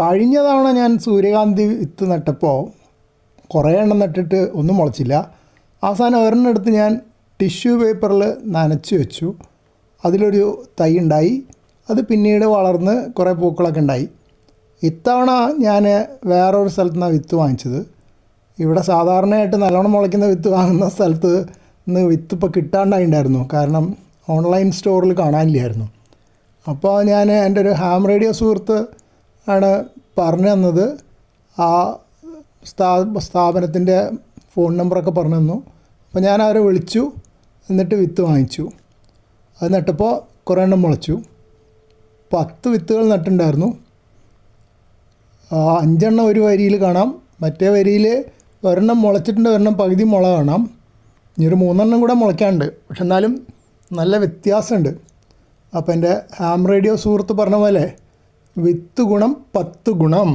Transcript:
കഴിഞ്ഞ തവണ ഞാൻ സൂര്യകാന്തി വിത്ത് നട്ടപ്പോൾ കുറേ എണ്ണം നട്ടിട്ട് ഒന്നും മുളച്ചില്ല. അവസാനം ഒരെണ്ണം എടുത്ത് ഞാൻ ടിഷ്യൂ പേപ്പറിൽ നനച്ച് വെച്ചു. അതിലൊരു തൈ ഉണ്ടായി. അത് പിന്നീട് വളർന്ന് കുറേ പൂക്കളൊക്കെ ഉണ്ടായി. ഇത്തവണ ഞാൻ വേറൊരു സ്ഥലത്ത് നിന്നാണ് വിത്ത് വാങ്ങിച്ചത്. ഇവിടെ സാധാരണയായിട്ട് നല്ലോണം മുളയ്ക്കുന്ന വിത്ത് വാങ്ങുന്ന സ്ഥലത്ത് നിന്ന് വിത്ത് ഇപ്പോൾ കിട്ടാണ്ടായിട്ടുണ്ടായിരുന്നു കാരണം ഓൺലൈൻ സ്റ്റോറിൽ കാണാനില്ലായിരുന്നു. അപ്പോൾ ഞാൻ എന്റെ ഒരു ഹാം റേഡിയോ സുഹൃത്ത് ആണ് പറഞ്ഞു തന്നത്. ആ സ്ഥാ സ്ഥാപനത്തിന്റെ ഫോൺ നമ്പറൊക്കെ പറഞ്ഞു തന്നു. അപ്പോൾ ഞാൻ അവരെ വിളിച്ചു. എന്നിട്ട് വിത്ത് വാങ്ങിച്ചു. അത് നട്ടപ്പോൾ കുറേ എണ്ണം മുളച്ചു. പത്ത് വിത്തുകൾ നട്ടിട്ടുണ്ടായിരുന്നു. അഞ്ചെണ്ണം ഒരു വരിയിൽ കാണാം. മറ്റേ വരിയിൽ ഒരെണ്ണം മുളച്ചിട്ടുണ്ട് ഒരെണ്ണം പകുതി മുള കാണാം. ഇനി ഒരു മൂന്നെണ്ണം കൂടെ മുളയ്ക്കാണ്ട് പക്ഷെ എന്നാലും നല്ല വ്യത്യാസമുണ്ട്. അപ്പോൾ എന്റെ ഹാം റേഡിയോ സുഹൃത്ത് പറഞ്ഞ പോലെ വിത്ത് ഗുണം പത്ത് ഗുണം